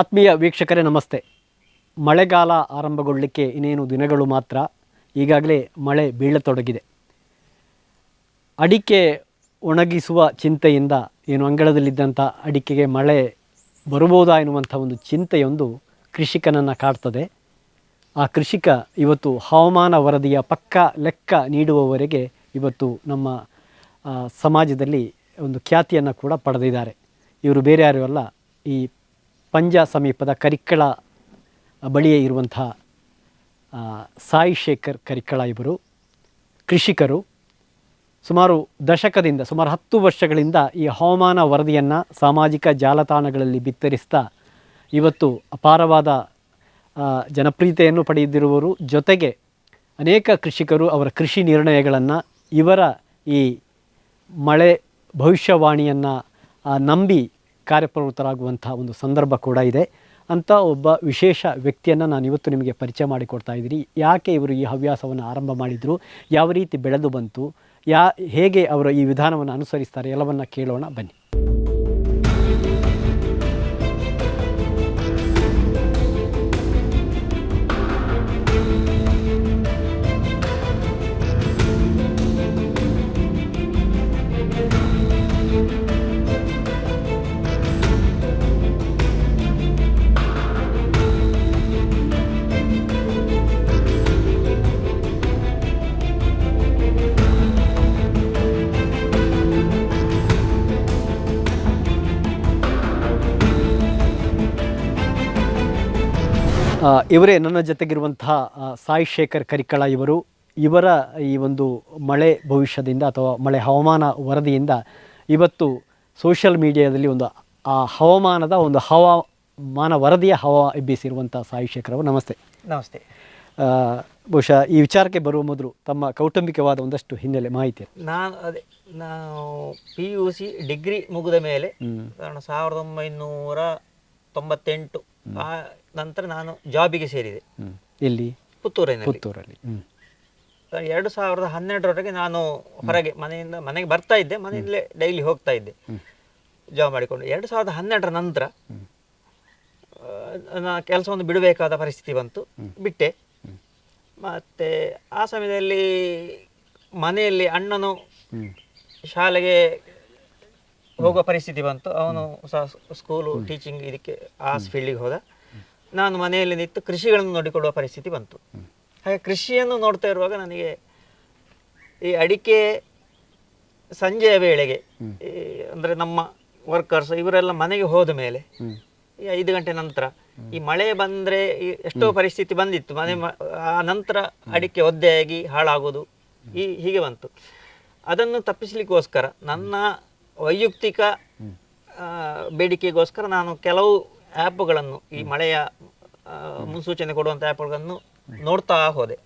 ಆತ್ಮೀಯ ವೀಕ್ಷಕರೇ, ನಮಸ್ತೆ. ಮಳೆಗಾಲ ಆರಂಭಗೊಳ್ಳಲಿಕ್ಕೆ ಇನ್ನೇನು ದಿನಗಳು ಮಾತ್ರ, ಈಗಾಗಲೇ ಮಳೆ ಬೀಳತೊಡಗಿದೆ. ಅಡಿಕೆ ಒಣಗಿಸುವ ಚಿಂತೆಯಿಂದ ಏನು ಅಂಗಳದಲ್ಲಿದ್ದಂಥ ಅಡಿಕೆಗೆ ಮಳೆ ಬರಬಹುದಾ ಎನ್ನುವಂಥ ಒಂದು ಚಿಂತೆಯೊಂದು ಕೃಷಿಕನನ್ನು ಕಾಡ್ತದೆ. ಆ ಕೃಷಿಕ ಇವತ್ತು ಹವಾಮಾನ ವರದಿಯ ಪಕ್ಕ ಲೆಕ್ಕ ನೀಡುವವರೆಗೆ ಇವತ್ತು ನಮ್ಮ ಸಮಾಜದಲ್ಲಿ ಒಂದು ಖ್ಯಾತಿಯನ್ನು ಕೂಡ ಪಡೆದಿದ್ದಾರೆ. ಇವರು ಬೇರೆ ಯಾರು ಅಲ್ಲ, ಈ ಪಂಜ ಸಮೀಪದ ಕರಿಕ್ಕಳ ಬಳಿಯೇ ಇರುವಂಥ ಸಾಯಿ ಶೇಖರ್ ಕರಿಕ್ಕಳ ಇವರು ಕೃಷಿಕರು. ಸುಮಾರು ದಶಕದಿಂದ, ಸುಮಾರು ಹತ್ತು ವರ್ಷಗಳಿಂದ ಈ ಹವಾಮಾನ ವರದಿಯನ್ನು ಸಾಮಾಜಿಕ ಜಾಲತಾಣಗಳಲ್ಲಿ ಬಿತ್ತರಿಸ್ತಾ ಇವತ್ತು ಅಪಾರವಾದ ಜನಪ್ರಿಯತೆಯನ್ನು ಪಡೆಯದಿರುವವರು ಜೊತೆಗೆ ಅನೇಕ ಕೃಷಿಕರು ಅವರ ಕೃಷಿ ನಿರ್ಣಯಗಳನ್ನು ಇವರ ಈ ಮಳೆ ಭವಿಷ್ಯವಾಣಿಯನ್ನು ನಂಬಿ ಕಾರ್ಯಪ್ರವೃತ್ತರಾಗುವಂಥ ಒಂದು ಸಂದರ್ಭ ಕೂಡ ಇದೆ. ಅಂಥ ಒಬ್ಬ ವಿಶೇಷ ವ್ಯಕ್ತಿಯನ್ನು ನಾನು ಇವತ್ತು ನಿಮಗೆ ಪರಿಚಯ ಮಾಡಿಕೊಡ್ತಾ ಇದ್ದೀನಿ. ಯಾಕೆ ಇವರು ಈ ಹವ್ಯಾಸವನ್ನು ಆರಂಭ ಮಾಡಿದರು? ಯಾವ ರೀತಿ ಬೆಳೆದು ಬಂತು? ಯಾ, ಹೇಗೆ ಅವರು ಈ ವಿಧಾನವನ್ನು ಅನುಸರಿಸ್ತಾರೆ? ಎಲ್ಲವನ್ನು ಕೇಳೋಣ. ಬನ್ನಿ. ಇವರೇ ನನ್ನ ಜೊತೆಗಿರುವಂತಹ ಸಾಯಿ ಶೇಖರ್ ಕರಿಕಳ ಇವರು. ಇವರ ಈ ಒಂದು ಮಳೆ ಭವಿಷ್ಯದಿಂದ ಅಥವಾ ಮಳೆ ಹವಾಮಾನ ವರದಿಯಿಂದ ಇವತ್ತು ಸೋಷಿಯಲ್ ಮೀಡಿಯಾದಲ್ಲಿ ಒಂದು ಆ ಹವಾಮಾನದ ಒಂದು ಹವಾಮಾನ ವರದಿಯ ಹವಾ ಎಬ್ಬಿಸಿರುವಂಥ ಸಾಯಿ ಶೇಖರ್ ಅವರು. ನಮಸ್ತೆ. ನಮಸ್ತೆ. ಬಹುಶಃ ಈ ವಿಚಾರಕ್ಕೆ ಬರುವ ಮೊದಲು ತಮ್ಮ ಕೌಟುಂಬಿಕವಾದ ಒಂದಷ್ಟು ಹಿನ್ನೆಲೆ ಮಾಹಿತಿ ನಾನು ಅದೇ ನಾವು ಪಿ ಯು ಸಿ ಡಿಗ್ರಿ ಮುಗಿದ ಮೇಲೆ ಕಾರಣ ಸಾವಿರದ ಒಂಬೈನೂರ ತೊಂಬತ್ತೆಂಟು. ಆ ನಂತರ ನಾನು ಜಾಬಿಗೆ ಸೇರಿದೆ. ಇಲ್ಲಿ ಪುತ್ತೂರಿನಲ್ಲಿ ಪುತ್ತೂರಲ್ಲಿ. ಹ್ಮ್. ಎರಡು ಸಾವಿರದ ಹನ್ನೆರಡರವರೆಗೆ ನಾನು ಹೊರಗೆ ಮನೆಯಿಂದ ಮನೆಗೆ ಬರ್ತಾ ಇದ್ದೆ ಮನೆಯಲ್ಲೇ ಡೈಲಿ ಹೋಗ್ತಾ ಇದ್ದೆ. ಜಾಬ್ ಮಾಡಿಕೊಂಡು. ಎರಡು ಸಾವಿರದ ಹನ್ನೆರಡರ ನಂತರ ನಾ ಕೆಲಸವನ್ನು ಬಿಡಬೇಕಾದ ಪರಿಸ್ಥಿತಿ ಬಂತು. ಬಿಟ್ಟೆ. ಮತ್ತೆ ಆ ಸಮಯದಲ್ಲಿ ಮನೆಯಲ್ಲಿ ಅಣ್ಣನು ಹ್ಮ್. ಶಾಲೆಗೆ ಹೋಗುವ ಪರಿಸ್ಥಿತಿ ಬಂತು. ಅವನು ಸಹ ಸ್ಕೂಲು ಟೀಚಿಂಗ್ ಇದಕ್ಕೆ ಆ ಫೀಲ್ಡಿಗೆ ಹೋದ. ನಾನು ಮನೆಯಲ್ಲಿ ನಿಂತು ಕೃಷಿಗಳನ್ನು ನೋಡಿಕೊಳ್ಳುವ ಪರಿಸ್ಥಿತಿ ಬಂತು. ಹಾಗೆ ಕೃಷಿಯನ್ನು ನೋಡ್ತಾ ಇರುವಾಗ ನನಗೆ ಈ ಅಡಿಕೆ ಸಂಜೆಯ ವೇಳೆಗೆ ಈ ಅಂದರೆ ನಮ್ಮ ವರ್ಕರ್ಸ್ ಇವರೆಲ್ಲ ಮನೆಗೆ ಹೋದ ಮೇಲೆ. ಈ ಐದು ಗಂಟೆ ನಂತರ ಈ ಮಳೆ ಬಂದರೆ ಈ ಎಷ್ಟೋ ಪರಿಸ್ಥಿತಿ ಬಂದಿತ್ತು. ಮನೆ ಮ- ಆ ನಂತರ ಅಡಿಕೆ ಒದ್ದೆಯಾಗಿ ಹಾಳಾಗೋದು ಈ ಹೀಗೆ ಬಂತು. ಅದನ್ನು ತಪ್ಪಿಸಲಿಕ್ಕೋಸ್ಕರ ನನ್ನ ವೈಯಕ್ತಿಕ ಬೇಡಿಕೆಗೋಸ್ಕರ ನಾನು ಕೆಲವು ಆ್ಯಪ್ಗಳನ್ನು ಈ ಮಳೆಯ ಮುನ್ಸೂಚನೆ ಕೊಡುವಂಥ ಆ್ಯಪ್ಗಳನ್ನು ನೋಡ್ತಾ ಹೋದೆ.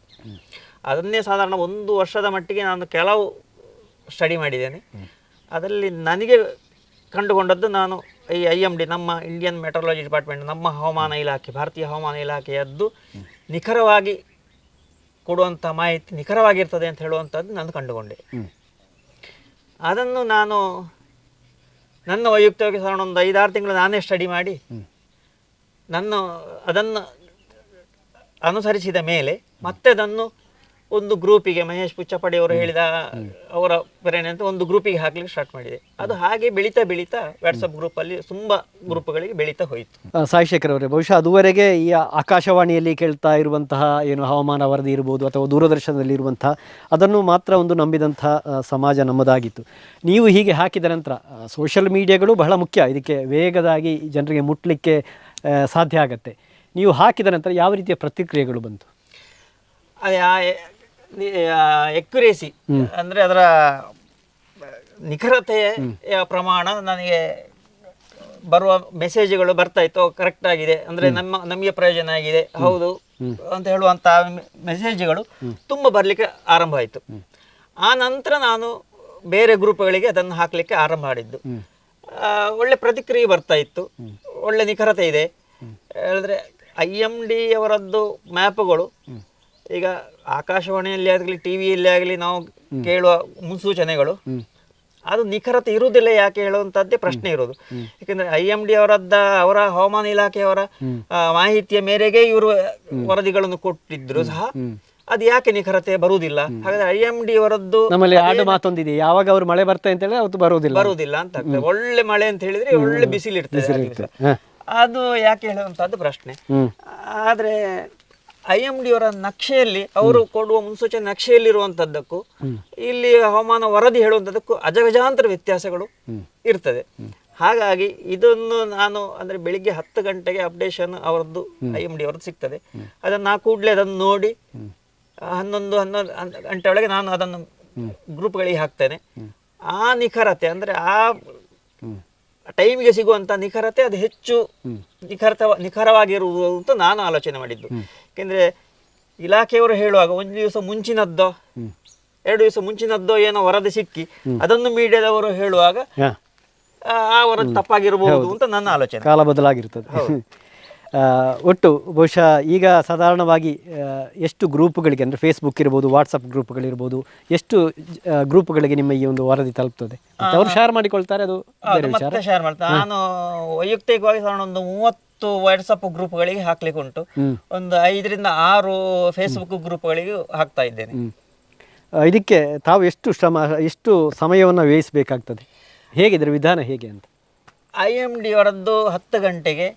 ಅದನ್ನೇ ಸಾಧಾರಣ ಒಂದು ವರ್ಷದ ಮಟ್ಟಿಗೆ ನಾನು ಕೆಲವು ಸ್ಟಡಿ ಮಾಡಿದ್ದೇನೆ. ಅದರಲ್ಲಿ ನನಗೆ ಕಂಡುಕೊಂಡದ್ದು ನಾನು ಈ ಐ ಎಂ ಡಿ ನಮ್ಮ ಇಂಡಿಯನ್ ಮೆಟ್ರಾಲಜಿ ಡಿಪಾರ್ಟ್ಮೆಂಟ್ ನಮ್ಮ ಹವಾಮಾನ ಇಲಾಖೆ ಭಾರತೀಯ ಹವಾಮಾನ ಇಲಾಖೆಯದ್ದು ನಿಖರವಾಗಿ ಕೊಡುವಂಥ ಮಾಹಿತಿ ನಿಖರವಾಗಿರ್ತದೆ ಅಂತ ಹೇಳುವಂಥದ್ದು ನಾನು ಕಂಡುಕೊಂಡೆ. ಅದನ್ನು ನಾನು ನನ್ನ ವೈಯುಕ್ತವಾಗಿ ಸಾಧಾರಣ ಒಂದು ಐದಾರು ತಿಂಗಳು ನಾನೇ ಸ್ಟಡಿ ಮಾಡಿ ನನ್ನ ಅದನ್ನು ಅನುಸರಿಸಿದ ಮೇಲೆ ಮತ್ತೆ ಅದನ್ನು ಒಂದು ಗ್ರೂಪಿಗೆ ಮಹೇಶ್ ಪುಚ್ಚಪಡಿ ಅವರು ಹೇಳಿದ ಅವರ ಪ್ರೇರಣೆ ಅಂತ ಒಂದು ಗ್ರೂಪಿಗೆ ಹಾಕ್ಲಿಕ್ಕೆ ಸ್ಟಾರ್ಟ್ ಮಾಡಿದೆ. ಅದು ಹಾಗೆ ಬೆಳೀತಾ ಬೆಳೀತಾ ವಾಟ್ಸಪ್ ಗ್ರೂಪಲ್ಲಿ ತುಂಬ ಗ್ರೂಪ್ಗಳಿಗೆ ಬೆಳೀತಾ ಹೋಯಿತು. ಸಾಯಿ ಶೇಖರ್ ಅವರೇ ಬಹುಶಃ ಅದುವರೆಗೆ ಈ ಆಕಾಶವಾಣಿಯಲ್ಲಿ ಕೇಳ್ತಾ ಇರುವಂತಹ ಏನು ಹವಾಮಾನ ವರದಿ ಇರಬಹುದು ಅಥವಾ ದೂರದರ್ಶನದಲ್ಲಿ ಇರುವಂತಹ ಅದನ್ನು ಮಾತ್ರ ಒಂದು ನಂಬಿದಂತಹ ಸಮಾಜ ನಮ್ಮದಾಗಿತ್ತು. ನೀವು ಹೀಗೆ ಹಾಕಿದ ನಂತರ ಸೋಷಿಯಲ್ ಮೀಡಿಯಾಗಳು ಬಹಳ ಮುಖ್ಯ. ಇದಕ್ಕೆ ವೇಗದಾಗಿ ಜನರಿಗೆ ಮುಟ್ಲಿಕ್ಕೆ ಆ, ಸಾಧ್ಯ ಆಗತ್ತೆ. ನೀವು ಹಾಕಿದ ನಂತರ ಯಾವ ರೀತಿಯ ಪ್ರತಿಕ್ರಿಯೆಗಳು ಬಂತು? ಅದೇ ಆ ಎಕ್ಯುರೇಸಿ ಅಂದರೆ ಅದರ ನಿಖರತೆಯ ಪ್ರಮಾಣ ನನಗೆ ಬರುವ ಮೆಸೇಜ್ಗಳು ಬರ್ತಾ ಇತ್ತು ಕರೆಕ್ಟ್ ಆಗಿದೆ ಅಂದರೆ ನಮ್ಮ ನಮಗೆ ಪ್ರಯೋಜನ ಆಗಿದೆ ಹೌದು ಅಂತ ಹೇಳುವಂಥ ಮೆಸೇಜ್ಗಳು ತುಂಬ ಬರಲಿಕ್ಕೆ ಆರಂಭ ಆಯಿತು. ಆ ನಂತರ ನಾನು ಬೇರೆ ಗ್ರೂಪ್ಗಳಿಗೆ ಅದನ್ನು ಹಾಕಲಿಕ್ಕೆ ಆರಂಭ ಮಾಡಿದ್ದು. ಒಳ್ಳೆ ಪ್ರತಿಕ್ರಿಯೆ ಬರ್ತಾ ಇತ್ತು. ಒಳ್ಳೆ ನಿಖರತೆ ಇದೆ. ಹೇಳಿದ್ರೆ ಐ ಎಂ ಡಿ ಅವರದ್ದು ಮ್ಯಾಪ್ಗಳು ಈಗ ಆಕಾಶವಾಣಿಯಲ್ಲಿ ಆಗಲಿ ಟಿ ವಿಯಲ್ಲಿ ಆಗಲಿ ನಾವು ಕೇಳುವ ಮುನ್ಸೂಚನೆಗಳು ಅದು ನಿಖರತೆ ಇರುವುದಿಲ್ಲ ಯಾಕೆ ಹೇಳುವಂತದ್ದೇ ಪ್ರಶ್ನೆ ಇರೋದು ಯಾಕಂದ್ರೆ ಐ ಎಂ ಡಿ ಅವರದ್ದ ಅವರ ಹವಾಮಾನ ಇಲಾಖೆಯವರ ಮಾಹಿತಿಯ ಮೇರೆಗೆ ಇವರು ವರದಿಗಳನ್ನು ಕೊಟ್ಟಿದ್ರು ಸಹ ಅದು ಯಾಕೆ ನಿಖರತೆ ಬರುವುದಿಲ್ಲ? ಹಾಗಾದ್ರೆ ಐ ಎಂ ಡಿ ಅವರದ್ದು ನಮ್ಮಲ್ಲಿ ಆಡು ಮಾತೊಂದಿದೆ. ಯಾವಾಗ ಅವ್ರು ಮಳೆ ಬರ್ತಾ ಅಂತ ಹೇಳಿ ಅವತ್ತು ಬರುವುದಿಲ್ಲ. ಬರುವುದಿಲ್ಲ ಅಂತ ಆಗ್ತದೆ. ಒಳ್ಳೆ ಮಳೆ ಅಂತ ಹೇಳಿದ್ರೆ ಒಳ್ಳೆ ಬಿಸಿಲು ಅದು ಯಾಕೆ ಹೇಳುವಂತದ್ದು ಪ್ರಶ್ನೆ. ಆದರೆ ಐ ಎಂ ಡಿ ಅವರ ನಕ್ಷೆಯಲ್ಲಿ ಅವರು ಕೊಡುವ ಮುನ್ಸೂಚನೆ ನಕ್ಷೆಯಲ್ಲಿರುವಂತದ್ದಕ್ಕೂ ಇಲ್ಲಿ ಹವಾಮಾನ ವರದಿ ಹೇಳುವಂತದ್ದಕ್ಕೂ ಅಜಗಜಾಂತರ ವ್ಯತ್ಯಾಸಗಳು ಇರ್ತದೆ. ಹಾಗಾಗಿ ಇದನ್ನು ನಾನು ಅಂದ್ರೆ ಬೆಳಿಗ್ಗೆ ಹತ್ತು ಗಂಟೆಗೆ ಅಪ್ಡೇಷನ್ ಅವರದ್ದು ಐ ಎಂ ಡಿ ಅವರದ್ದು ಸಿಗ್ತದೆ. ಅದನ್ನು ನಾ ಕೂಡಲೇ ಅದನ್ನು ನೋಡಿ ಹನ್ನೊಂದು ಹನ್ನೊಂದು ಗಂಟೆ ಒಳಗೆ ನಾನು ಅದನ್ನು ಗ್ರೂಪ್ಗಳಿಗೆ ಹಾಕ್ತೇನೆ. ಆ ನಿಖರತೆ ಅಂದ್ರೆ ಆ ಟೈಮಿಗೆ ಸಿಗುವಂತ ನಿಖರತೆ ಅದು ಹೆಚ್ಚು ನಿಖರತ ನಿಖರವಾಗಿರುವುದು ಅಂತ ನಾನು ಆಲೋಚನೆ ಮಾಡಿದ್ದು. ಯಾಕೆಂದ್ರೆ ಇಲಾಖೆಯವರು ಹೇಳುವಾಗ ಒಂದು ದಿವಸ ಮುಂಚಿನದ್ದೋ ಎರಡು ದಿವಸ ಮುಂಚಿನದ್ದೋ ಏನೋ ವರದಿ ಸಿಕ್ಕಿ ಅದನ್ನು ಮೀಡಿಯಾದವರು ಹೇಳುವಾಗ ಆ, ವರದಿ ತಪ್ಪಾಗಿರಬಹುದು ಅಂತ ನನ್ನ ಆಲೋಚನೆ. ಕಾಲ ಬದಲಾಗಿರ್ತದೆ. ಒಟ್ಟು ಬಹುಶಃ ಈಗ ಸಾಧಾರಣವಾಗಿ ಎಷ್ಟು ಗ್ರೂಪ್ಗಳಿಗೆ ಅಂದರೆ ಫೇಸ್ಬುಕ್ ಇರ್ಬೋದು ವಾಟ್ಸಪ್ ಗ್ರೂಪ್ಗಳಿರ್ಬೋದು ಎಷ್ಟು ಗ್ರೂಪ್ಗಳಿಗೆ ನಿಮ್ಮ ಈ ಒಂದು ವರದಿ ತಲುಪ್ತದೆ? ಅವರು ಶೇರ್ ಮಾಡಿಕೊಳ್ತಾರೆ ಅದು ಶೇರ್ ಮಾಡ್ತಾರೆ. ನಾನು ವೈಯಕ್ತಿಕವಾಗಿ ಸಾಧಾರಣ ಒಂದು ಮೂವತ್ತು ವಾಟ್ಸಪ್ ಗ್ರೂಪ್ಗಳಿಗೆ ಹಾಕ್ಲಿಕ್ಕೆ ಉಂಟು. ಒಂದು ಐದರಿಂದ ಆರು ಫೇಸ್ಬುಕ್ ಗ್ರೂಪ್ಗಳಿಗೆ ಹಾಕ್ತಾ ಇದ್ದೇನೆ. ಇದಕ್ಕೆ ತಾವು ಎಷ್ಟು ಶ್ರಮ ಎಷ್ಟು ಸಮಯವನ್ನು ವ್ಯಯಿಸಬೇಕಾಗ್ತದೆ? ಹೇಗಿದ್ರೆ ವಿಧಾನ ಹೇಗೆ ಅಂತ? ಐ ಎಂ ಡಿ ಅವರದ್ದು ಹತ್ತು ಗಂಟೆಗೆ.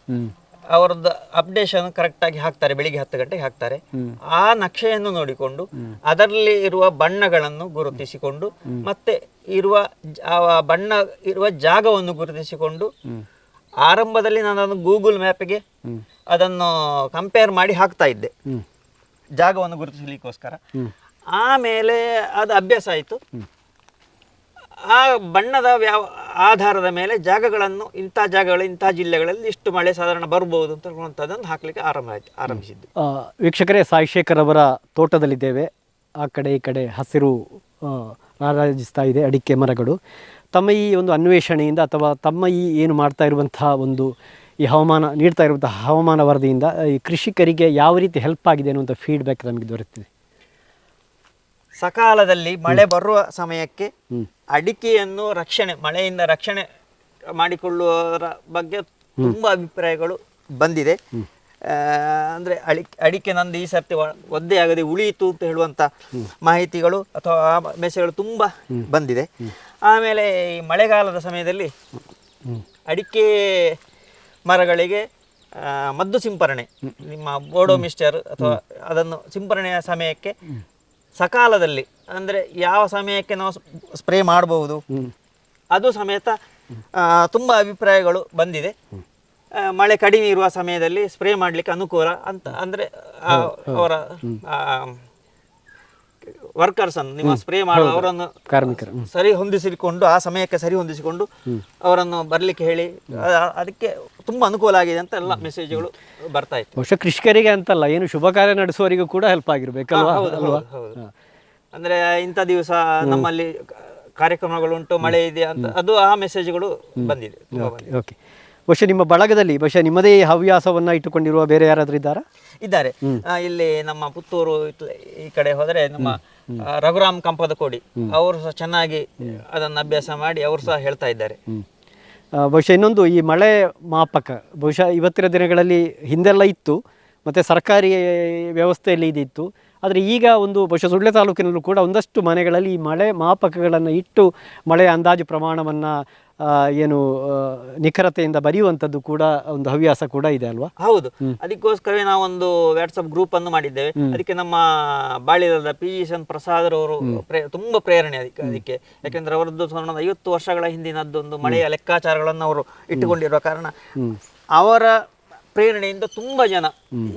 ಅವರದ್ದು ಅಪ್ಡೇಷನ್ ಕರೆಕ್ಟಾಗಿ ಹಾಕ್ತಾರೆ ಬೆಳಿಗ್ಗೆ ಹತ್ತು ಗಂಟೆಗೆ ಹಾಕ್ತಾರೆ. ಆ ನಕ್ಷೆಯನ್ನು ನೋಡಿಕೊಂಡು ಅದರಲ್ಲಿ ಇರುವ ಬಣ್ಣಗಳನ್ನು ಗುರುತಿಸಿಕೊಂಡು ಮತ್ತೆ ಇರುವ ಬಣ್ಣ ಇರುವ ಜಾಗವನ್ನು ಗುರುತಿಸಿಕೊಂಡು ಆರಂಭದಲ್ಲಿ ನಾನು ಅದನ್ನು ಗೂಗಲ್ ಮ್ಯಾಪ್ಗೆ ಅದನ್ನು ಕಂಪೇರ್ ಮಾಡಿ ಹಾಕ್ತಾ ಇದ್ದೆ. ಜಾಗವನ್ನು ಗುರುತಿಸಲಿಕ್ಕೋಸ್ಕರ. ಆಮೇಲೆ ಅದು ಅಭ್ಯಾಸ ಆಯಿತು. ಆ ಬಣ್ಣದ ವ್ಯಾವ, ಆಧಾರದ ಮೇಲೆ ಜಾಗಗಳನ್ನು ಇಂಥ ಜಾಗಗಳು, ಇಂಥ ಜಿಲ್ಲೆಗಳಲ್ಲಿ ಇಷ್ಟು ಮಳೆ ಸಾಧಾರಣ ಬರಬಹುದು ಅಂತ ಹೇಳುವಂಥದ್ದನ್ನು ಹಾಕಲಿಕ್ಕೆ ಆರಂಭ ಆಯ್ತು, ಆರಂಭಿಸಿದ್ದು. ವೀಕ್ಷಕರೇ, ಸಾಯಿ ಶೇಖರ್ ಅವರ ತೋಟದಲ್ಲಿದ್ದೇವೆ. ಆ ಕಡೆ ಈ ಕಡೆ ಹಸಿರು ರಾರಾಜಿಸ್ತಾ ಇದೆ, ಅಡಿಕೆ ಮರಗಳು. ತಮ್ಮ ಈ ಒಂದು ಅನ್ವೇಷಣೆಯಿಂದ ಅಥವಾ ತಮ್ಮ ಈ ಏನು ಮಾಡ್ತಾ ಇರುವಂತಹ ಒಂದು ಈ ಹವಾಮಾನ, ನೀಡ್ತಾ ಇರುವಂತಹ ಹವಾಮಾನ ವರದಿಯಿಂದ ಈ ಕೃಷಿಕರಿಗೆ ಯಾವ ರೀತಿ ಹೆಲ್ಪ್ ಆಗಿದೆ ಅನ್ನುವಂಥ ಫೀಡ್ಬ್ಯಾಕ್ ನಮಗೆ ದೊರೆತಿದೆ. ಸಕಾಲದಲ್ಲಿ ಮಳೆ ಬರುವ ಸಮಯಕ್ಕೆ. ಅಡಿಕೆಯನ್ನು ರಕ್ಷಣೆ ಮಳೆಯಿಂದ ರಕ್ಷಣೆ ಮಾಡಿಕೊಳ್ಳುವರ ಬಗ್ಗೆ ತುಂಬಾ ಅಭಿಪ್ರಾಯಗಳು ಬಂದಿದೆ. ಅಂದ್ರೆ ಅಡಿ ಅಡಿಕೆ ನಂದು ಈ ಸರ್ತಿ ಒದ್ದೆ ಆಗದೆ ಉಳಿಯಿತು ಅಂತ ಹೇಳುವಂತ ಮಾಹಿತಿಗಳು ಅಥವಾ ಆ ಮೆಸೇಜ್ಗಳು ತುಂಬಾ ಬಂದಿದೆ. ಆಮೇಲೆ ಈ ಮಳೆಗಾಲದ ಸಮಯದಲ್ಲಿ ಅಡಿಕೆ ಮರಗಳಿಗೆ ಮದ್ದು ಸಿಂಪರಣೆ. ನಿಮ್ಮ ಬೋಡೋ ಮಿಸ್ಟರ್ ಅಥವಾ ಅದನ್ನು ಸಿಂಪರಣೆಯ ಸಮಯಕ್ಕೆ ಸಕಾಲದಲ್ಲಿ ಅಂದರೆ ಯಾವ ಸಮಯಕ್ಕೆ ನಾವು ಸ್ಪ್ರೇ ಮಾಡಬಹುದು ಅದು ಸಮೇತ ತುಂಬ ಅಭಿಪ್ರಾಯಗಳು ಬಂದಿದೆ. ಮಳೆ ಕಡಿಮೆ ಇರುವ ಸಮಯದಲ್ಲಿ ಸ್ಪ್ರೇ ಮಾಡಲಿಕ್ಕೆ ಅನುಕೂಲ ಅಂತ ಅಂದರೆ ಅವರ ವರ್ಕರ್ಸ್ ಅನ್ನು ನಿಮ್ಮ ಸ್ಪ್ರೇ ಮಾಡುವ ಅವರನ್ನು ಕಾರ್ಮಿಕರು. ಸರಿ ಹೊಂದಿಸಿಕೊಂಡು ಆ ಸಮಯಕ್ಕೆ ಸರಿ ಹೊಂದಿಸಿಕೊಂಡು ಅವರನ್ನು ಬರಲಿಕ್ಕೆ ಹೇಳಿ ಅದಕ್ಕೆ ತುಂಬಾ ಅನುಕೂಲ ಆಗಿದೆ ಅಂತ ಎಲ್ಲ ಮೆಸೇಜ್ಗಳು ಬರ್ತಾ ಇತ್ತು. ಬಹುಶಃ ಕೃಷಿಕರಿಗೆ ಅಂತಲ್ಲ ಏನು ಶುಭ ಕಾರ್ಯ ನಡೆಸುವವರಿಗೂ ಕೂಡ ಹೆಲ್ಪ್ ಆಗಿರ್ಬೇಕಲ್ವಾ. ಅಂದ್ರೆ ಇಂಥ ದಿವಸ ನಮ್ಮಲ್ಲಿ ಕಾರ್ಯಕ್ರಮಗಳುಂಟು ಮಳೆ ಇದೆ ಅಂತ ಅದು ಆ ಮೆಸೇಜ್ಗಳು ಬಂದಿದೆ. ಓಕೆ. ಬಹುಶಃ ನಿಮ್ಮ ಬಳಗದಲ್ಲಿ ಬಹುಶಃ ನಿಮ್ಮದೇ ಹವ್ಯಾಸವನ್ನು ಇಟ್ಟುಕೊಂಡಿರುವ ಬೇರೆ ಯಾರಾದರೂ ಇದ್ದಾರಾ? ಇದ್ದಾರೆ. ಆ, ಇಲ್ಲಿ ನಮ್ಮ ಪುತ್ತೂರು ಈ ಕಡೆ ಹೋದರೆ ನಮ್ಮ ಆ, ರಘುರಾಮ್ ಕಂಪದ ಕೋಡಿ. ಅವರು ಸಹ ಚೆನ್ನಾಗಿ ಅದನ್ನು ಅಭ್ಯಾಸ ಮಾಡಿ ಅವರು ಸಹ ಹೇಳ್ತಾ ಇದ್ದಾರೆ. ಆ, ಬಹುಶಃ ಇನ್ನೊಂದು ಈ ಮಳೆ ಮಾಪಕ ಬಹುಶಃ ಇವತ್ತಿನ ದಿನಗಳಲ್ಲಿ ಹಿಂದೆಲ್ಲ ಇತ್ತು ಮತ್ತು ಸರ್ಕಾರಿ ವ್ಯವಸ್ಥೆಯಲ್ಲಿ ಇದಿತ್ತು. ಆದರೆ ಈಗ ಒಂದು ಬಹುಶಃ ಸುಳ್ಳೆ ತಾಲೂಕಿನಲ್ಲೂ ಕೂಡ ಒಂದಷ್ಟು ಮನೆಗಳಲ್ಲಿ ಈ ಮಳೆ ಮಾಪಕಗಳನ್ನು ಇಟ್ಟು ಮಳೆಯ ಅಂದಾಜು ಪ್ರಮಾಣವನ್ನು ಏನು ನಿಖರತೆಯಿಂದ ಬರೆಯುವಂಥದ್ದು ಕೂಡ ಒಂದು ಹವ್ಯಾಸ ಕೂಡ ಇದೆ ಅಲ್ವಾ? ಹೌದು. ಅದಕ್ಕೋಸ್ಕರವೇ ನಾವೊಂದು ವಾಟ್ಸಪ್ ಗ್ರೂಪ್ ಅನ್ನು ಮಾಡಿದ್ದೇವೆ. ಅದಕ್ಕೆ ನಮ್ಮ ಬಾಳಿರದ ಪಿ ಎನ್ ಪ್ರಸಾದ್ ಅವರು ತುಂಬಾ ಪ್ರೇರಣೆ ಅದಕ್ಕೆ ಅದಕ್ಕೆ. ಯಾಕೆಂದ್ರೆ ಅವರದ್ದು ಸುಮಾರು ಐವತ್ತು ವರ್ಷಗಳ ಹಿಂದಿನದ್ದೊಂದು ಮಳೆಯ ಲೆಕ್ಕಾಚಾರಗಳನ್ನು ಅವರು ಇಟ್ಟುಕೊಂಡಿರುವ ಕಾರಣ ಅವರ ಪ್ರೇರಣೆಯಿಂದ ತುಂಬಾ ಜನ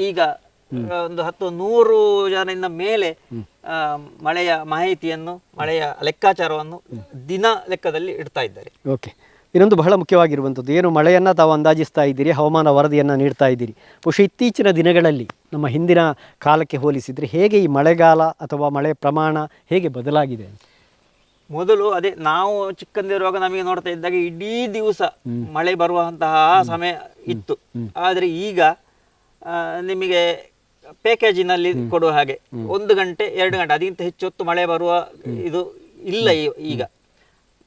ಈಗ ಒಂದು ಹತ್ತು ನೂರು ಜನರಿಂದ ಮೇಲೆ ಆ, ಮಳೆಯ ಮಾಹಿತಿಯನ್ನು ಮಳೆಯ ಲೆಕ್ಕಾಚಾರವನ್ನು ದಿನ ಲೆಕ್ಕದಲ್ಲಿ ಇಡ್ತಾ ಇದ್ದಾರೆ. ಓಕೆ. ಇನ್ನೊಂದು ಬಹಳ ಮುಖ್ಯವಾಗಿರುವಂಥದ್ದು ಏನು ಮಳೆಯನ್ನು ತಾವು ಅಂದಾಜಿಸ್ತಾ ಇದ್ದೀರಿ ಹವಾಮಾನ ವರದಿಯನ್ನು ನೀಡ್ತಾ ಇದ್ದೀರಿ. ಬಹುಶಃ ಇತ್ತೀಚಿನ ದಿನಗಳಲ್ಲಿ ನಮ್ಮ ಹಿಂದಿನ ಕಾಲಕ್ಕೆ ಹೋಲಿಸಿದರೆ ಹೇಗೆ ಈ ಮಳೆಗಾಲ ಅಥವಾ ಮಳೆ ಪ್ರಮಾಣ ಹೇಗೆ ಬದಲಾಗಿದೆ? ಮೊದಲು ಅದೇ ನಾವು ಚಿಕ್ಕಂದಿರುವಾಗ ನಮಗೆ ನೋಡ್ತಾ ಇದ್ದಾಗ ಇಡೀ ದಿವಸ ಮಳೆ ಬರುವಂತಹ ಸಮಯ ಇತ್ತು. ಆದರೆ ಈಗ ನಿಮಗೆ ಪ್ಯಾಕೇಜಿನಲ್ಲಿ ಕೊಡುವ ಹಾಗೆ. ಒಂದು ಗಂಟೆ ಎರಡು ಗಂಟೆ. ಅದಕ್ಕಿಂತ ಹೆಚ್ಚು ಹೊತ್ತು ಮಳೆ ಬರುವ ಇದು ಇಲ್ಲ ಈಗ.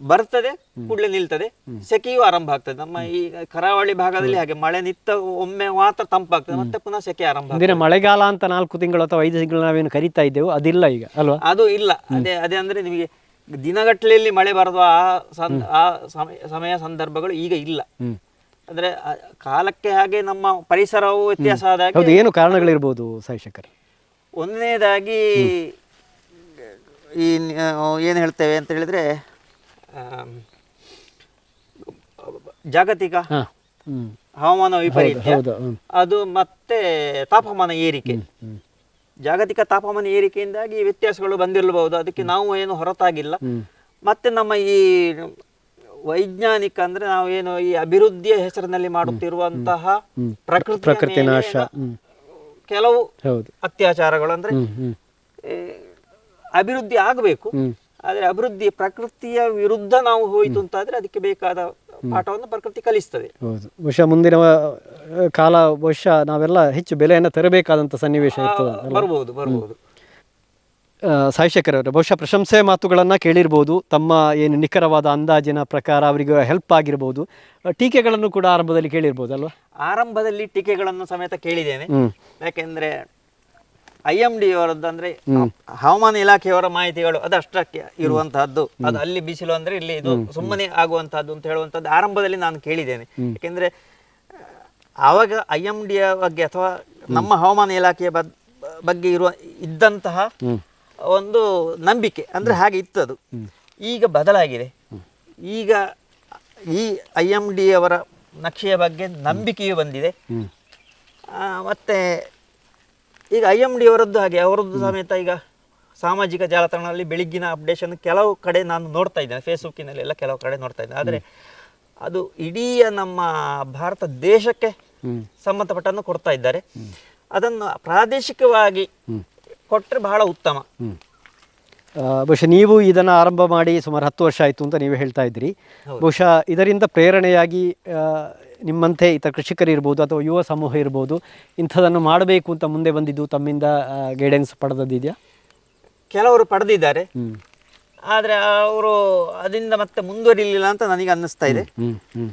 ಬರ್ತದೆ ಕೂಡಲೇ ನಿಲ್ತದೆ. ಸೆಕೆಯೂ ಆರಂಭ ಆಗ್ತದೆ. ನಮ್ಮ ಈ ಕರಾವಳಿ ಭಾಗದಲ್ಲಿ ಹಾಗೆ ಮಳೆ ನಿತ್ತ ಒಮ್ಮೆ ಮಾತ್ರ ತಂಪಾಗ್ತದೆ. ಮತ್ತೆ ಪುನಃ ಸೆಕೆ ಆರಂಭ ಆಗ್ತದೆ. ಮಳೆಗಾಲ ಅಂತ ನಾಲ್ಕು ತಿಂಗಳು ಅಥವಾ ಐದು ತಿಂಗಳು ನಾವೇನು ಕರಿತಾ ಇದ್ದೆವು ಅದಿಲ್ಲ ಈಗ ಅಲ್ವಾ? ಅದು ಇಲ್ಲ. ಅದೇ ಅದೇ ಅಂದ್ರೆ ನಿಮಗೆ ದಿನಗಟ್ಟಲೆಯಲ್ಲಿ ಮಳೆ ಬರದು ಆ ಸಮಯ ಸಮಯ ಸಂದರ್ಭಗಳು ಈಗ ಇಲ್ಲ. ಅಂದ್ರೆ ಕಾಲಕ್ಕೆ ಹಾಗೆ ನಮ್ಮ ಪರಿಸರವು ವ್ಯತ್ಯಾಸ ಆದಾಗ ಹೌದು ಏನು ಕಾರಣಗಳಿರ್ಬೋದು ಸಾಯಿಶೇಖರ್ ಒಂದನೇದಾಗಿ ಈ ಏನು ಹೇಳ್ತೇವೆ ಅಂತ ಹೇಳಿದ್ರೆ ಜಾಗತಿಕ ಹವಾಮಾನ ವೈಪರೀತ್ಯ. ಅದು ಮತ್ತೆ ತಾಪಮಾನ ಏರಿಕೆ. ಜಾಗತಿಕ ತಾಪಮಾನ ಏರಿಕೆಯಿಂದಾಗಿ ವ್ಯತ್ಯಾಸಗಳು ಬಂದಿರಬಹುದು ಅದಕ್ಕೆ ನಾವು ಏನು ಹೊರತಾಗಿಲ್ಲ. ಮತ್ತೆ ನಮ್ಮ ಈ ವೈಜ್ಞಾನಿಕ ಅಂದ್ರೆ ನಾವು ಏನು ಈ ಅಭಿವೃದ್ಧಿಯ ಹೆಸರಿನಲ್ಲಿ ಮಾಡುತ್ತಿರುವಂತಹ. ಪ್ರಕೃತಿ ಪ್ರಕೃತಿ ನಾಶ ಕೆಲವು ಅತ್ಯಾಚಾರಗಳು ಅಂದ್ರೆ ಅಭಿವೃದ್ಧಿ ಆಗಬೇಕು. ಆದ್ರೆ ಅಭಿವೃದ್ಧಿ ಪ್ರಕೃತಿಯ ವಿರುದ್ಧ ನಾವು ಹೋಯಿತು ಅಂತಾದ್ರೆ ಅದಕ್ಕೆ ಬೇಕಾದ ಪಾಠವನ್ನು ಪ್ರಕೃತಿ ಕಲಿಸ್ತದೆ. ಹೌದು. ಬಹುಶಃ ಮುಂದಿನ ಕಾಲ ಬಹುಶಃ ನಾವೆಲ್ಲ ಹೆಚ್ಚು ಬೆಲೆಯನ್ನು ತರಬೇಕಾದಂತ ಸನ್ನಿವೇಶ ಇರ್ತದೆ ಬರ್ಬೋದು ಬರ್ಬೋದು. ಸಾಯಿಶೇಖರ್ ಅವರೇ ಬಹುಶಃ ಪ್ರಶಂಸೆ ಮಾತುಗಳನ್ನು ಕೇಳಿರ್ಬೋದು ತಮ್ಮ ಏನು ನಿಖರವಾದ ಅಂದಾಜಿನ ಪ್ರಕಾರ ಅವರಿಗೆ ಹೆಲ್ಪ್ ಆಗಿರ್ಬೋದು ಟೀಕೆಗಳನ್ನು ಕೂಡ ಆರಂಭದಲ್ಲಿ ಕೇಳಿರ್ಬೋದು ಅಲ್ವಾ? ಆರಂಭದಲ್ಲಿ ಟೀಕೆಗಳನ್ನು ಸಮೇತ ಕೇಳಿದ್ದೇನೆ. ಯಾಕೆಂದ್ರೆ ಐ ಎಂ ಡಿ ಅವರದ್ದು ಅಂದ್ರೆ ಹವಾಮಾನ ಇಲಾಖೆಯವರ ಮಾಹಿತಿಗಳು ಅದು ಅಷ್ಟಕ್ಕೆ ಇರುವಂತಹದ್ದು. ಅದು ಅಲ್ಲಿ ಬಿಸಿಲು ಅಂದ್ರೆ ಇಲ್ಲಿ ಇದು ಸುಮ್ಮನೆ ಆಗುವಂತಹದ್ದು ಅಂತ ಹೇಳುವಂತದ್ದು ಆರಂಭದಲ್ಲಿ ನಾನು ಕೇಳಿದ್ದೇನೆ. ಯಾಕೆಂದ್ರೆ ಆವಾಗ ಐ ಎಂ ಡಿ ಬಗ್ಗೆ ಅಥವಾ ನಮ್ಮ ಹವಾಮಾನ ಇಲಾಖೆಯ ಬಗ್ಗೆ ಇರುವ ಇದ್ದಂತಹ ಒಂದು ನಂಬಿಕೆ ಅಂದ್ರೆ ಹಾಗೆ ಇತ್ತು ಅದು ಈಗ ಬದಲಾಗಿದೆ. ಈಗ ಈ ಐ ಎಂ ಡಿ ಅವರ ನಕ್ಷೆಯ ಬಗ್ಗೆ ನಂಬಿಕೆಯು ಬಂದಿದೆ. ಮತ್ತು ಈಗ ಐ ಎಂ ಡಿ ಅವರದ್ದು ಹಾಗೆ ಅವರದ್ದು ಸಮೇತ ಈಗ ಸಾಮಾಜಿಕ ಜಾಲತಾಣದಲ್ಲಿ ಬೆಳಿಗ್ಗಿನ ಅಪ್ಡೇಷನ್ ಕೆಲವು ಕಡೆ ನಾನು ನೋಡ್ತಾ ಇದ್ದೇನೆ. ಫೇಸ್ಬುಕ್ಕಿನಲ್ಲಿ ಎಲ್ಲ ಕೆಲವು ಕಡೆ ನೋಡ್ತಾ ಇದ್ದೇನೆ. ಆದರೆ ಅದು ಇಡೀ ನಮ್ಮ ಭಾರತ ದೇಶಕ್ಕೆ ಸಂಬಂಧಪಟ್ಟನ್ನು ಕೊಡ್ತಾ ಇದ್ದಾರೆ. ಅದನ್ನು ಪ್ರಾದೇಶಿಕವಾಗಿ ಕೊಟ್ಟರೆ ಬಹಳ ಉತ್ತಮ. ಬಹುಶಃ ನೀವು ಇದನ್ನು ಆರಂಭ ಮಾಡಿ ಸುಮಾರು ಹತ್ತು ವರ್ಷ ಆಯಿತು ಅಂತ ನೀವು ಹೇಳ್ತಾ ಇದ್ರಿ ಬಹುಶಃ ಇದರಿಂದ ಪ್ರೇರಣೆಯಾಗಿ ನಿಮ್ಮಂತೆ ಇತರ ಕೃಷಿಕರು ಇರ್ಬೋದು ಅಥವಾ ಯುವ ಸಮೂಹ ಇರ್ಬೋದು ಇಂಥದನ್ನು ಮಾಡಬೇಕು ಅಂತ ಮುಂದೆ ಬಂದಿದ್ದು ತಮ್ಮಿಂದ ಗೈಡೆನ್ಸ್ ಪಡೆದದ್ದಿದೆಯಾ? ಕೆಲವರು ಪಡೆದಿದ್ದಾರೆ. ಆದರೆ ಅವರು ಅದರಿಂದ ಮತ್ತೆ ಮುಂದುವರಿಲಿಲ್ಲ ಅಂತ ನನಗೆ ಅನ್ನಿಸ್ತಾ ಇದೆ.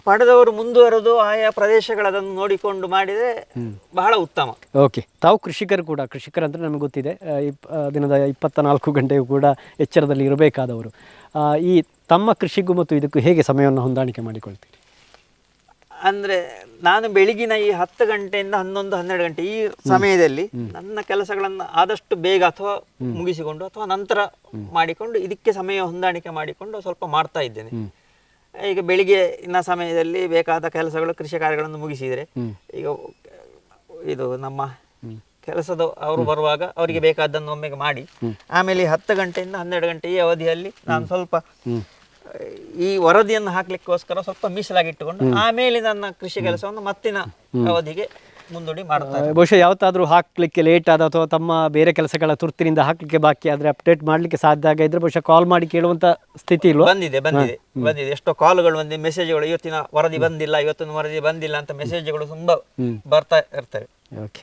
ಪಡೆದವರು ಮುಂದುವರೆದು ಆಯಾ ಪ್ರದೇಶಗಳದನ್ನು ನೋಡಿಕೊಂಡು ಮಾಡಿದರೆ ಬಹಳ ಉತ್ತಮ. ಓಕೆ. ತಾವು ಕೃಷಿಕರು ಕೂಡ ಕೃಷಿಕರಂದ್ರೆ ನಮಗೆ ಗೊತ್ತಿದೆ ದಿನದ ಇಪ್ಪತ್ತ ನಾಲ್ಕು ಗಂಟೆಯೂ ಕೂಡ ಎಚ್ಚರದಲ್ಲಿ ಇರಬೇಕಾದವರು. ಈ ತಮ್ಮ ಕೃಷಿಗೂ ಮತ್ತು ಇದಕ್ಕೂ ಹೇಗೆ ಸಮಯವನ್ನು ಹೊಂದಾಣಿಕೆ ಮಾಡಿಕೊಳ್ತೀರಿ? ಅಂದ್ರೆ ನಾನು ಬೆಳಿಗಿನ ಈ ಹತ್ತು ಗಂಟೆಯಿಂದ ಹನ್ನೊಂದು ಹನ್ನೆರಡು ಗಂಟೆ ಈ ಸಮಯದಲ್ಲಿ ನನ್ನ ಕೆಲಸಗಳನ್ನು ಆದಷ್ಟು ಬೇಗ ಅಥವಾ ಮುಗಿಸಿಕೊಂಡು ಅಥವಾ ನಂತರ ಮಾಡಿಕೊಂಡು ಇದಕ್ಕೆ ಸಮಯ ಹೊಂದಾಣಿಕೆ ಮಾಡಿಕೊಂಡು ಸ್ವಲ್ಪ ಮಾಡ್ತಾ ಇದ್ದೇನೆ. ಈಗ ಬೆಳಿಗ್ಗೆ ಇನ್ನ ಸಮಯದಲ್ಲಿ ಬೇಕಾದ ಕೆಲಸಗಳು ಕೃಷಿ ಕಾರ್ಯಗಳನ್ನು ಮುಗಿಸಿದರೆ ಈಗ ಇದು ನಮ್ಮ ಕೆಲಸದ ಅವರು ಬರುವಾಗ ಅವರಿಗೆ ಬೇಕಾದ್ದನ್ನು ಒಮ್ಮೆಗೆ ಮಾಡಿ. ಆಮೇಲೆ ಹತ್ತು ಗಂಟೆಯಿಂದ ಹನ್ನೆರಡು ಗಂಟೆ ಈ ಅವಧಿಯಲ್ಲಿ ನಾನು ಸ್ವಲ್ಪ ಈ ವರದಿಯನ್ನು ಹಾಕ್ಲಿಕ್ಕೋಸ್ಕರ ಸ್ವಲ್ಪ ಮೀಸಲಾಗಿಟ್ಟುಕೊಂಡು ಆಮೇಲೆ ನನ್ನ ಕೃಷಿ ಕೆಲಸವನ್ನು ಮತ್ತಿನ ಅವಧಿಗೆ ಮುಂದೂಡಿ ಮಾಡ್ತಾರೆ. ಬಹುಶಃ ಯಾವತ್ತಾದರೂ ಹಾಕಲಿಕ್ಕೆ ಲೇಟ್ ಆದ ಅಥವಾ ತಮ್ಮ ಬೇರೆ ಕೆಲಸಗಳ ತುರ್ತಿನಿಂದ ಹಾಕ್ಲಿಕ್ಕೆ ಬಾಕಿ ಆದರೆ ಅಪ್ಡೇಟ್ ಮಾಡ್ಲಿಕ್ಕೆ ಸಾಧ್ಯ ಆಗಿದ್ರೆ ಬಹುಶಃ ಕಾಲ್ ಮಾಡಿ ಕೇಳುವಂತ ಸ್ಥಿತಿ ಇಲ್ವಾ? ಬಂದಿದೆ ಬಂದಿದೆ ಬಂದಿದೆ. ಎಷ್ಟೋ ಕಾಲ್ಗಳು ಬಂದಿದೆ ಮೆಸೇಜ್ಗಳು ಇವತ್ತಿನ ವರದಿ ಬಂದಿಲ್ಲ ಇವತ್ತಿನ ವರದಿ ಬಂದಿಲ್ಲ ಅಂತ ಮೆಸೇಜ್ಗಳು ತುಂಬಾ ಬರ್ತಾ ಇರ್ತವೆ. ಓಕೆ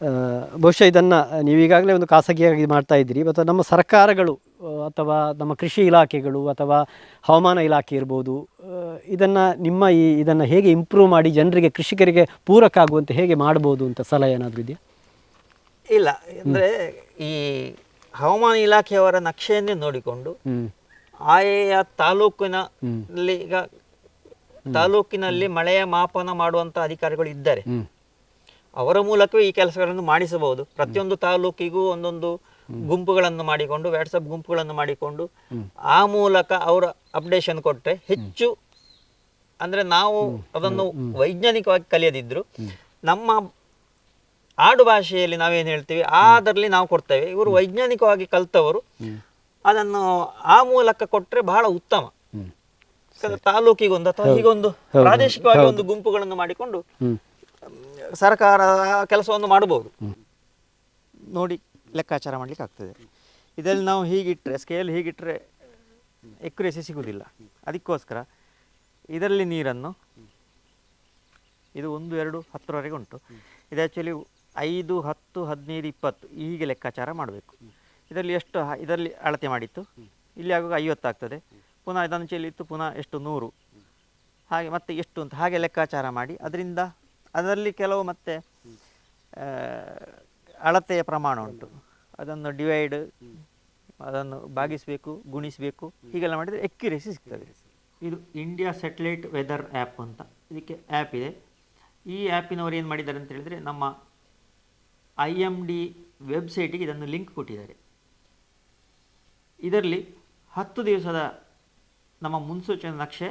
ಆ, ಬಹುಶಃ ಇದನ್ನು ನೀವೀಗಾಗಲೇ ಒಂದು ಖಾಸಗಿಯಾಗಿ ಮಾಡ್ತಾ ಇದ್ದೀರಿ. ಮತ್ತು ನಮ್ಮ ಸರ್ಕಾರಗಳು ಅಥವಾ ನಮ್ಮ ಕೃಷಿ ಇಲಾಖೆಗಳು ಅಥವಾ ಹವಾಮಾನ ಇಲಾಖೆ ಇರ್ಬೋದು ಇದನ್ನು ನಿಮ್ಮ ಈ ಇದನ್ನು ಹೇಗೆ ಇಂಪ್ರೂವ್ ಮಾಡಿ ಜನರಿಗೆ ಕೃಷಿಕರಿಗೆ ಪೂರಕ ಆಗುವಂತೆ ಹೇಗೆ ಮಾಡ್ಬೋದು ಅಂತ ಸಲಹೆ ಏನಾದರೂ ಇದೆಯಾ? ಇಲ್ಲ ಅಂದ್ರೆ ಈ ಹವಾಮಾನ ಇಲಾಖೆಯವರ ನಕ್ಷೆಯನ್ನೇ ನೋಡಿಕೊಂಡು ಆಯಾ ತಾಲೂಕಿನಲ್ಲಿ ಈಗ ತಾಲೂಕಿನಲ್ಲಿ ಮಳೆಯ ಮಾಪನ ಮಾಡುವಂಥ ಅಧಿಕಾರಿಗಳು ಇದ್ದಾರೆ. ಅವರ ಮೂಲಕವೇ ಈ ಕೆಲಸಗಳನ್ನು ಮಾಡಿಸಬಹುದು. ಪ್ರತಿಯೊಂದು ತಾಲೂಕಿಗೂ ಒಂದೊಂದು ಗುಂಪುಗಳನ್ನು ಮಾಡಿಕೊಂಡು ವಾಟ್ಸಪ್ ಗುಂಪುಗಳನ್ನು ಮಾಡಿಕೊಂಡು ಆ ಮೂಲಕ ಅವರ ಅಪ್ಡೇಷನ್ ಕೊಟ್ಟರೆ ಹೆಚ್ಚು ಅಂದ್ರೆ ನಾವು ಅದನ್ನು ವೈಜ್ಞಾನಿಕವಾಗಿ ಕಲಿಯದಿದ್ರು. ನಮ್ಮ ಆಡು ಭಾಷೆಯಲ್ಲಿ ನಾವೇನು ಹೇಳ್ತೀವಿ ಅದರಲ್ಲಿ ನಾವು ಕೊಡ್ತೇವೆ. ಇವರು ವೈಜ್ಞಾನಿಕವಾಗಿ ಕಲ್ತವರು. ಅದನ್ನು ಆ ಮೂಲಕ ಕೊಟ್ಟರೆ ಬಹಳ ಉತ್ತಮ. ತಾಲೂಕಿಗೊಂದು ಅಥವಾ ಹೀಗೊಂದು ಪ್ರಾದೇಶಿಕವಾಗಿ ಒಂದು ಗುಂಪುಗಳನ್ನು ಮಾಡಿಕೊಂಡು ಸರ್ಕಾರ ಕೆಲಸವನ್ನು ಮಾಡಬಹುದು ನೋಡಿ. ಲೆಕ್ಕಾಚಾರ ಮಾಡಲಿಕ್ಕೆ ಆಗ್ತದೆ. ಇದರಲ್ಲಿ ನಾವು ಹೀಗಿಟ್ಟರೆ ಸ್ಕೇಲ್ ಹೀಗಿಟ್ಟರೆ ಎಕ್ಯುರೇಸಿ ಸಿಗುವುದಿಲ್ಲ ಅದಕ್ಕೋಸ್ಕರ ಇದರಲ್ಲಿ ನೀರನ್ನು ಇದು ಒಂದು, ಎರಡು, ಹತ್ತರವರೆಗೆ ಉಂಟು. ಇದು ಆ್ಯಕ್ಚುಲಿ ಐದು, ಹತ್ತು, ಹದಿನೈದು, ಇಪ್ಪತ್ತು ಹೀಗೆ ಲೆಕ್ಕಾಚಾರ ಮಾಡಬೇಕು. ಇದರಲ್ಲಿ ಎಷ್ಟು ಇದರಲ್ಲಿ ಅಳತೆ ಮಾಡಿತ್ತು. ಇಲ್ಲಿ ಆಗುವಾಗ ಐವತ್ತಾಗ್ತದೆ ಪುನಃ ಇದನ್ನು ಚೆಲ್ಲಿತ್ತು ಪುನಃ ಎಷ್ಟು? ನೂರು. ಹಾಗೆ ಮತ್ತೆ ಎಷ್ಟು ಅಂತ ಹಾಗೆ ಲೆಕ್ಕಾಚಾರ ಮಾಡಿ ಅದರಿಂದ ಅದರಲ್ಲಿ ಕೆಲವು ಮತ್ತೆ ಅಳತೆಯ ಪ್ರಮಾಣ ಉಂಟು. ಅದನ್ನು ಡಿವೈಡ್ ಅದನ್ನು ಭಾಗಿಸಬೇಕು ಗುಣಿಸಬೇಕು. ಹೀಗೆಲ್ಲ ಮಾಡಿದರೆ ಎಕ್ಯುರೇಸಿ ಸಿಗ್ತದೆ. ಇದು ಇಂಡಿಯಾ ಸ್ಯಾಟಲೈಟ್ ವೆದರ್ ಆ್ಯಪ್ ಅಂತ. ಇದಕ್ಕೆ ಆ್ಯಪ್ ಇದೆ. ಈ ಆ್ಯಪಿನವರು ಏನು ಮಾಡಿದ್ದಾರೆ ಅಂತ ಹೇಳಿದರೆ ನಮ್ಮ ಐ ಎಂ ಡಿ ವೆಬ್ಸೈಟಿಗೆ ಇದನ್ನು ಲಿಂಕ್ ಕೊಟ್ಟಿದ್ದಾರೆ. ಇದರಲ್ಲಿ ಹತ್ತು ದಿವಸದ ನಮ್ಮ ಮುನ್ಸೂಚನೆ ನಕ್ಷೆ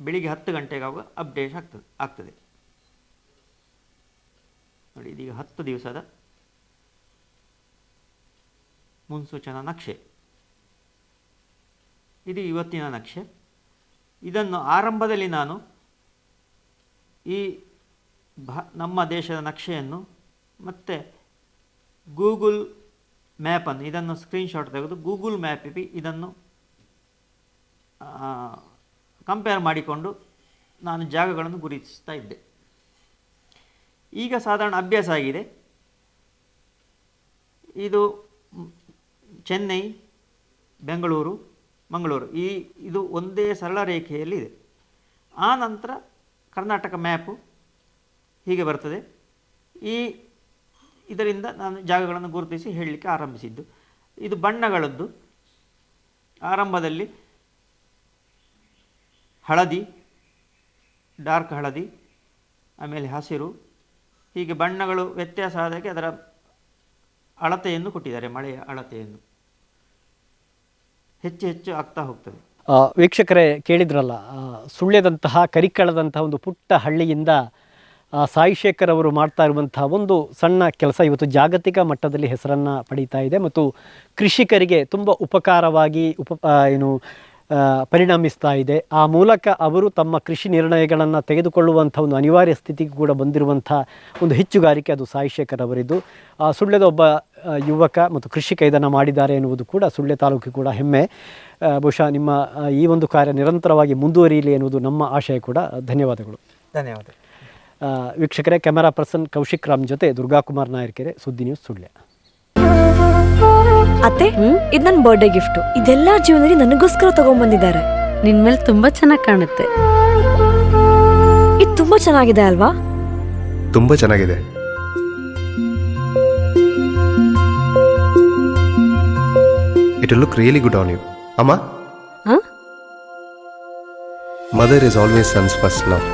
ಬೆಳಿಗ್ಗೆ ಹತ್ತು ಗಂಟೆಗಾಗುವ ಅಪ್ಡೇಟ್ ಆಗ್ತದೆ ಆಗ್ತದೆ. ನೋಡಿ ಇದೀಗ ಹತ್ತು ದಿವಸದ ಮುನ್ಸೂಚನಾ ನಕ್ಷೆ. ಇದು ಇವತ್ತಿನ ನಕ್ಷೆ. ಇದನ್ನು ಆರಂಭದಲ್ಲಿ ನಾನು ಈ ಭ, ನಮ್ಮ ದೇಶದ ನಕ್ಷೆಯನ್ನು ಮತ್ತು ಗೂಗುಲ್ ಮ್ಯಾಪನ್ನು, ಇದನ್ನು ಸ್ಕ್ರೀನ್ಶಾಟ್ ತೆಗೆದು ಗೂಗುಲ್ ಮ್ಯಾಪಿಗೆ ಇದನ್ನು ಕಂಪೇರ್ ಮಾಡಿಕೊಂಡು ನಾನು ಜಾಗಗಳನ್ನು ಗುರುತಿಸ್ತಾ ಇದ್ದೆ. ಈಗ ಸಾಧಾರಣ ಅಭ್ಯಾಸ ಆಗಿದೆ. ಇದು ಚೆನ್ನೈ, ಬೆಂಗಳೂರು, ಮಂಗಳೂರು. ಈ ಇದು ಒಂದೇ ಸರಳ ರೇಖೆಯಲ್ಲಿದೆ. ಆ ನಂತರ ಕರ್ನಾಟಕ ಮ್ಯಾಪು ಹೀಗೆ ಬರ್ತದೆ. ಈ ಇದರಿಂದ ನಾನು ಜಾಗಗಳನ್ನು ಗುರುತಿಸಿ ಹೇಳಲಿಕ್ಕೆ ಆರಂಭಿಸಿದ್ದು. ಇದು ಬಣ್ಣಗಳದ್ದು. ಆರಂಭದಲ್ಲಿ ಹಳದಿ, ಡಾರ್ಕ್ ಹಳದಿ, ಆಮೇಲೆ ಹಸಿರು. ಹೀಗೆ ಬಣ್ಣಗಳು ವ್ಯತ್ಯಾಸ ಆದಾಗೆ ಅದರ ಅಳತೆಯನ್ನು ಕೊಟ್ಟಿದ್ದಾರೆ, ಮಳೆಯ ಅಳತೆಯನ್ನು. ಹೆಚ್ಚು ಹೆಚ್ಚು ಆಗ್ತಾ ಹೋಗ್ತದೆ. ವೀಕ್ಷಕರೇ ಕೇಳಿದ್ರಲ್ಲ ಸುಳ್ಯದಂತಹ ಕರಿಕಳದಂತಹ ಒಂದು ಪುಟ್ಟ ಹಳ್ಳಿಯಿಂದ ಆ, ಸಾಯಿ ಶೇಖರ್ ಅವರು ಮಾಡ್ತಾ ಇರುವಂತಹ ಒಂದು ಸಣ್ಣ ಕೆಲಸ ಇವತ್ತು ಜಾಗತಿಕ ಮಟ್ಟದಲ್ಲಿ ಹೆಸರನ್ನು ಪಡೀತಾ ಇದೆ ಮತ್ತು ಕೃಷಿಕರಿಗೆ ತುಂಬ ಉಪಕಾರವಾಗಿ ಉಪ ಏನು ಪರಿಣಮಿಸ್ತಾ ಇದೆ. ಆ ಮೂಲಕ ಅವರು ತಮ್ಮ ಕೃಷಿ ನಿರ್ಣಯಗಳನ್ನು ತೆಗೆದುಕೊಳ್ಳುವಂಥ ಒಂದು ಅನಿವಾರ್ಯ ಸ್ಥಿತಿಗೆ ಕೂಡ ಬಂದಿರುವಂಥ ಒಂದು ಹೆಚ್ಚುಗಾರಿಕೆ ಅದು ಸಾಯಿ ಶೇಖರ್ ಅವರಿದ್ದು. ಆ, ಸುಳ್ಯದ ಒಬ್ಬ ಯುವಕ ಮತ್ತು ಕೃಷಿ ಇದನ್ನು ಮಾಡಿದ್ದಾರೆ ಎನ್ನುವುದು ಕೂಡ ಸುಳ್ಯ ತಾಲೂಕು ಕೂಡ ಹೆಮ್ಮೆ. ಬಹುಶಃ ನಿಮ್ಮ ಈ ಒಂದು ಕಾರ್ಯ ನಿರಂತರವಾಗಿ ಮುಂದುವರಿಯಲಿ ಎನ್ನುವುದು ನಮ್ಮ ಆಶಯ ಕೂಡ. ಧನ್ಯವಾದಗಳು. ಧನ್ಯವಾದ. ವೀಕ್ಷಕರೇ ಕ್ಯಾಮರಾ ಪರ್ಸನ್ ಕೌಶಿಕ್ ರಾಮ್ ಜೊತೆ ದುರ್ಗಾಕುಮಾರ್ ನಾಯರ್ಕೆರೆ ಸುದ್ದಿ ನ್ಯೂಸ್ ಸುಳ್ಯ. ಅತ್ತೆ ಇದು ನನ್ನ ಬರ್ಡೇ ಗಿಫ್ಟ್ ಇದೆಲ್ಲ ಜೀವನದಲ್ಲಿ ನನಗೋಸ್ಕರ ತಗೊಂಡ್ಬಂದಿದ್ದಾರೆ ನಿನ್ ಮೇಲೆ ತುಂಬಾ ಚೆನ್ನಾಗಿ ಕಾಣುತ್ತೆ. ಇದು ತುಂಬಾ ಚೆನ್ನಾಗಿದೆ ಅಲ್ವಾ? ತುಂಬಾ ಚೆನ್ನಾಗಿದೆ. It look really good on you ಅಮ್ಮ ಹ? Mother is always son's first love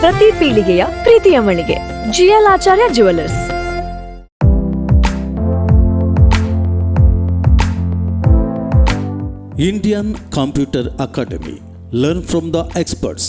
ಪ್ರತಿ ಪೀಳಿಗೆಯ ಪ್ರೀತಿಯ ಮಳಿಗೆ GL Acharya jewellers Indian computer academy learn from the experts